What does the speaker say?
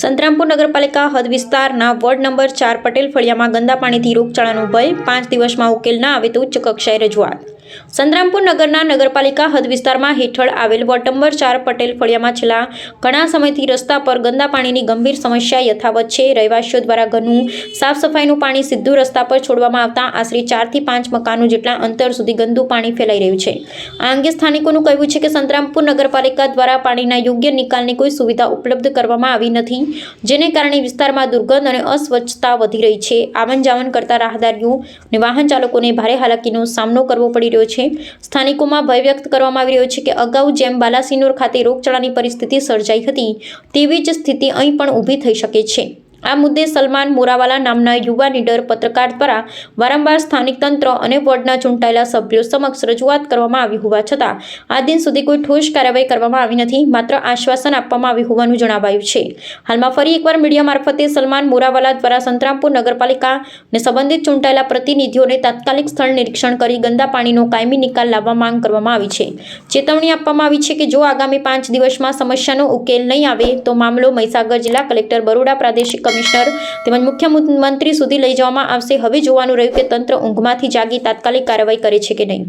સંતરામપુર નગરપાલિકા હદ વિસ્તારના વોર્ડ નંબર ચાર પટેલ ફળિયામાં ગંદા પાણીથી રોગચાળાનો ભય પાંચ દિવસમાં ઉકેલ ના આવે તો ઉચ્ચ કક્ષાએ રજૂઆત. સંતરામપુર નગરના નગરપાલિકા હદ વિસ્તારમાં હેઠળ આવેલ વોર્ડ નંબર ચાર પટેલ ફળિયામાં છેલ્લા ઘણા સમયથી રસ્તા પર ગંદા પાણીની ગંભીર સમસ્યા યથાવત છે. રહેવાસીઓ દ્વારા ઘરનું સાફ સફાઈનું પાણી સીધું રસ્તા પર છોડવામાં આવતા આશરે ચારથી પાંચ મકાનો જેટલા અંતર સુધી ગંદુ પાણી ફેલાઈ રહ્યું છે. આ અંગે સ્થાનિકોનું કહેવું છે કે સંતરામપુર નગરપાલિકા દ્વારા પાણીના યોગ્ય નિકાલની કોઈ સુવિધા ઉપલબ્ધ કરવામાં આવી નથી, જેને કારણે વિસ્તારમાં દુર્ગંધ અને અસ્વચ્છતા વધી રહી છે. આવન જાવન કરતા રાહદારીઓ અને વાહન ચાલકોને ભારે હાલાકીનો સામનો કરવો પડી રહ્યો છે. સ્થાનિકોમાં ભય વ્યક્ત કરવામાં આવી રહ્યો છે કે અગાઉ જેમ બાલાસિનોર ખાતે રોગચાળાની પરિસ્થિતિ સર્જાઈ હતી, તેવી જ સ્થિતિ અહીં પણ ઊભી થઈ શકે છે. આ મુદ્દે સલમાન મોરાવાલા નામના યુવા નીડર પત્રકાર દ્વારા વારંવાર સ્થાનિક તંત્ર અને વોર્ડના ચૂંટાયેલા સભ્યો સમક્ષ રજૂઆત કરવામાં આવી હોવા છતાં, આ દિન સુધી કોઈ ઠોસ કાર્યવાહી કરવામાં આવી નથી, માત્ર આશ્વાસન આપવામાં આવ્યું હોવાનું જણાવાયું છે. હાલમાં ફરી એકવાર મીડિયા મારફતે સલમાન મોરાવાલા દ્વારા સંતરામપુર નગરપાલિકા અને સંબંધિત ચૂંટાયેલા પ્રતિનિધિઓને તાત્કાલિક સ્થળ નિરીક્ષણ કરી ગંદા પાણીનો કાયમી નિકાલ લાવવા માંગ કરવામાં આવી છે. ચેતવણી આપવામાં આવી છે કે જો આગામી પાંચ દિવસમાં સમસ્યાનો ઉકેલ નહીં આવે તો મામલો મહીસાગર જિલ્લા કલેક્ટર બરોડા પ્રાદેશિક કમિશનર તેમજ મુખ્યમંત્રી સુધી લઈ જવામાં આવશે. હવે જોવાનું રહ્યું કે તંત્ર ઊંઘમાંથી જાગી તાત્કાલિક કાર્યવાહી કરે છે કે નહીં.